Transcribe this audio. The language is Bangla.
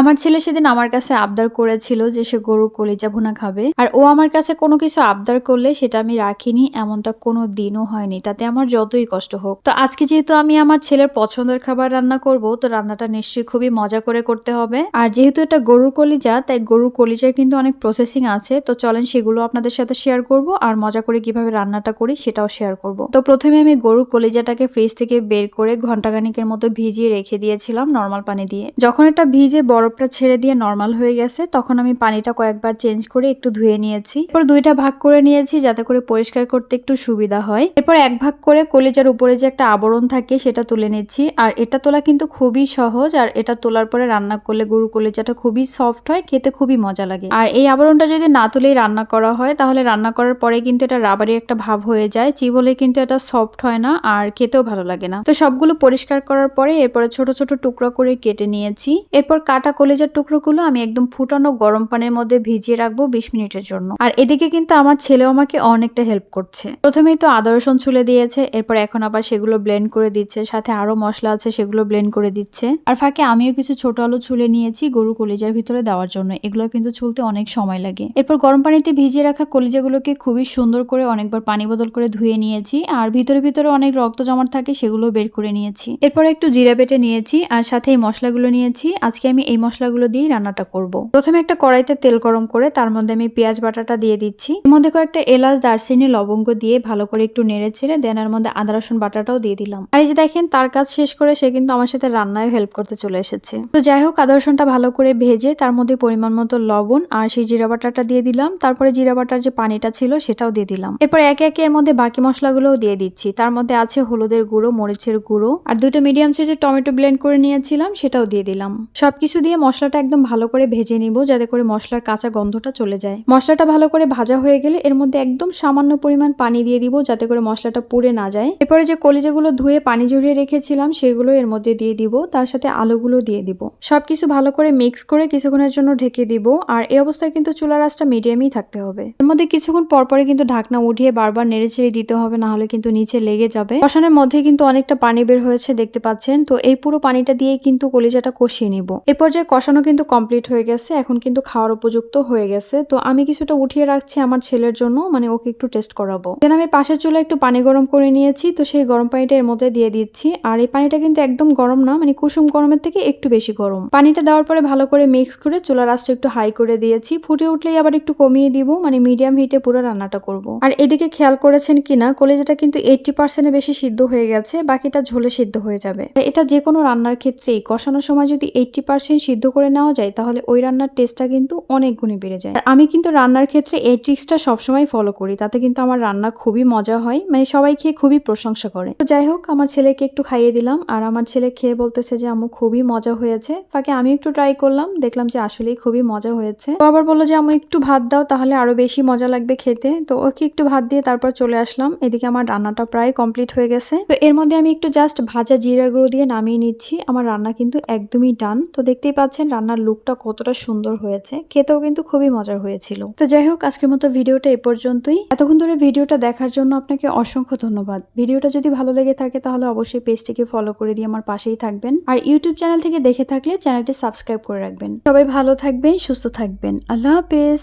আমার ছেলে সেদিন আমার কাছে আবদার করেছিল যে সে গরুর কলিজা ভুনা খাবে। আর ও আমার কাছে কোনো কিছু আবদার করলে সেটা আমি রাখিনি, এমনটা কোনো দিনও হয়নি। তাতে আমার যতই কষ্ট হোক। তো আজকে যেহেতু আমি আমার ছেলের পছন্দের খাবার রান্না করব, তো রান্নাটা নিশ্চয়ই খুবই মজা করে করতে হবে। আর যেহেতু এটা গরুর কলিজা, তাই গরুর কলিজার কিন্তু অনেক প্রসেসিং আছে। তো চলেন সেগুলো আপনাদের সাথে শেয়ার করব আর মজা করে কীভাবে রান্নাটা করি সেটাও শেয়ার করব। তো প্রথমে আমি গরুর কলিজাটাকে ফ্রিজ থেকে বের করে ঘন্টাখানিকের মতো ভিজিয়ে রেখে দিয়েছিলাম নর্মাল পানি দিয়ে। যখন এটা ভিজে বরফটা ছেড়ে দিয়ে নর্মাল হয়ে গেছে, তখন আমি পানিটা কয়েকবার চেঞ্জ করে একটু ধুয়ে নিয়েছি। এরপর দুইটা ভাগ করে নিয়েছি যাতে করে পরিষ্কার করতে একটু সুবিধা হয়। এরপর এক ভাগ করে কলিজার উপরে যে একটা আবরণ থাকে সেটা তুলে নিচ্ছি। আর এটা তোলা কিন্তু খুবই সহজ, আর এটা তোলার পরে রান্না করলে গরু কলিজাটা খুবই সফট হয়, খেতে খুবই মজা লাগে। আর এই আবরণটা যদি না তুলেই রান্না করা হয়, তাহলে রান্না করার পরে কিন্তু এটা রাবারি একটা ভাব হয়ে যায়। চিবলে কিন্তু এটা সফট হয় না, আর খেতেও ভালো লাগে না। তো সবগুলো পরিষ্কার করার পরে এরপরে ছোট ছোট টুকরা করে কেটে নিয়েছি। এরপর কাটা কলেজার টুকরোগুলো আমি একদম ফুটানো গরম পানির মধ্যে ভিজিয়ে রাখব বিশ মিনিটের জন্য। আর এদিকে কিন্তু আমার ছেলেও আমাকে অনেকটা হেল্প করছে। প্রথমেই তো আদা, রসুন ছুলে দিয়েছে, এরপর এখন আবার সেগুলো ব্লেন্ড করে দিচ্ছে, সাথে আরও মশলা আছে সেগুলো ব্লেন্ড করে দিচ্ছে। আর ফাঁকে আমিও কিছু ছোট আলু ছুলে নিয়েছি গরু কলিজার ভিতরে দেওয়ার জন্য। এগুলো কিন্তু ছুলতে অনেক সময় লাগে। এরপর গরম পানিতে ভিজিয়ে রাখা কলিজাগুলোকে খুবই সুন্দর করে অনেকবার পানি বদল করে ধুয়ে নিয়েছি। আর ভিতরে ভিতরে অনেক রক্ত জমাট থাকে সেগুলো বের করে নিয়েছি। এরপর একটু জিরা বেটে নিয়েছি, আর সাথে এই মশলাগুলো নিয়েছি। আজকে আমি এই মশলাগুলো দিয়ে রান্নাটা করব। প্রথমে একটা কড়াইতে তেল গরম করে তার মধ্যে আমি পেঁয়াজ বাটাটা দিয়ে দিচ্ছি। এর মধ্যে কয়েকটা এলাচ, দারচিনি, লবঙ্গ দিয়ে ভালো করে একটু নেড়ে ছেড়ে দেনার মধ্যে আদা, রসুন বাটাটাও দিয়ে দিলাম। আর এই যে দেখেন, তার কাজ শেষ করে সে কিন্তু আমার সাথে রান্নায় হেল্প করতে চলে এসেছে। তো যাই হোক, আদা, রসুনটা ভালো করে ভেজে তার মধ্যে পরিমাণ মতো লবণ আর সেই জিরা বাটাটা দিয়ে দিলাম। তারপরে জিরা বাটার যে পানিটা ছিল সেটাও দিয়ে দিলাম। এরপর একে একে এর মধ্যে বাকি মশলাগুলোও দিয়ে দিচ্ছি। তার মধ্যে আছে হলুদের গুঁড়ো, মরিচের গুঁড়ো আর দুটো মিডিয়াম সাইজের টমেটো ব্লেন্ড করে নিয়েছিলাম, সেটাও দিয়ে দিলাম। সবকিছু দিয়ে মশলাটা একদম ভালো করে ভেজে নিব, যাতে করে মশলার কাঁচা গন্ধটা চলে যায়। মশলাটা ভালো করে ভাজা হয়ে গেলে এর মধ্যে একদম সামান্য পরিমাণ পানি দিয়ে দিব, যাতে করে মশলাটা পুড়ে না যায়। এরপরে যে কলিজাগুলো ধুয়ে পানি ঝরিয়ে রেখেছিলাম, সেগুলো এর মধ্যে দিয়ে দিব, তার সাথে আলুগুলো দিয়ে দিব। সবকিছু ভালো করে মিক্স করে কিছুক্ষণের জন্য ঢেকে দিব, আর এই অবস্থায় কিন্তু চুলার আঁচটা মিডিয়ামই থাকতে হবে। এর মধ্যে কিছুক্ষণ পরপরে কিন্তু ঢাকনা উঠিয়ে বারবার নেড়ে ছেড়ে দিতে হবে, না হলে কিন্তু নিচে লেগে যাবে। কষানোর মধ্যে কিন্তু অনেকটা পানি বের হয়েছে, দেখতে পাচ্ছেন। তো এই পুরো পানিটা দিয়ে কিন্তু কলিজাটা কষিয়ে নিব। এ পর্যায়ে কষানো কিন্তু কমপ্লিট হয়ে গেছে, এখন কিন্তু খাওয়ার উপযুক্ত হয়ে গেছে। তো আমি কিছুটা উঠিয়ে রাখছি আমার ছেলের জন্য মানে ওকে একটু টেস্ট করাবো। দেন আমি পাশের চুলা একটু পানি গরম করে নিয়েছি, তো সেই গরম পানিটা এর মধ্যে দিয়ে দিচ্ছি। আর এই পানিটা কিন্তু একদম গরম না মানে কুসুম গরমের থেকে একটু বেশি গরম। পানিটা দেওয়ার পরে ভালো করে মিক্স করে চুলার আঁচটা একটু হাই করে দিয়েছি। ফুটে উঠলেই আবার একটু কমিয়ে দিব মানে মিডিয়াম হিটে পুরো রান্নাটা করব। আর এদিকে খেয়াল করেছেন কিনা, কলেজাটা কিন্তু এইটটি পার্সেন্টের বেশি সিদ্ধ হয়ে গেছে, বাকিটা ঝোলে সিদ্ধ হয়ে যাবে। এটা যে কোনো রান্নার ক্ষেত্রেই, কষানোর সময় যদি এইটটি পার্সেন্ট সিদ্ধ করে নেওয়া যায়, তাহলে ওই রান্নার টেস্টটা কিন্তু অনেক গুণে বেড়ে যায়। আর আমি কিন্তু রান্নার ক্ষেত্রে এই ট্রিক্সটা সবসময় ফলো করি, তাতে কিন্তু আমার রান্না খুবই মজা হয় মানে সবাই খেয়ে খুবই প্রশংসা করে। তো যাই হোক, আমার ছেলেকে একটু খাইয়ে দিলাম, আর আমার ছেলে খেয়ে বলতেছে যে, আম্মু, খুবই মজা হয়েছে। ফাঁকে আমি একটু ট্রাই করলাম, দেখলাম যে আসলেই খুবই মজা হয়েছে। তো আবার বলল যে, আম্মু, একটু ভাত দাও, তাহলে আরও বেশি মজা লাগবে খেতে। তো ওকে একটু ভাত দিয়ে তারপর চলে আসলাম, এদিকে আমার রান্নাটা প্রায় কমপ্লিট হয়ে গেছে। তো এর মধ্যে আমি একটু জাস্ট ভাজা জিরার গুঁড়ো দিয়ে নামিয়ে নিচ্ছি, আমার রান্না কিন্তু একদমই ডান তো দেখতেই পাচ্ছেন রান্নার লুকটা কতটা সুন্দর হয়েছে, খেতেও কিন্তু খুবই মজার হয়েছিল। তো যাই হোক, আজকের মতো ভিডিওটা এ পর্যন্তই। এতক্ষণ ধরে ভিডিওটা দেখার জন্য আপনাকে অসংখ্য ধন্যবাদ। ভিডিওটা যদি ভালো লেগে থাকে, তাহলে অবশ্যই পেজটিকে ফলো করে দিয়ে আমার পাশেই থাকবেন। আর ইউটিউব চ্যানেল থেকে দেখে থাকলে চ্যানেলটি সাবস্ক্রাইব করে রাখবেন। সবাই ভালো থাকবেন, সুস্থ থাকবেন। আল্লাহ হাফেজ।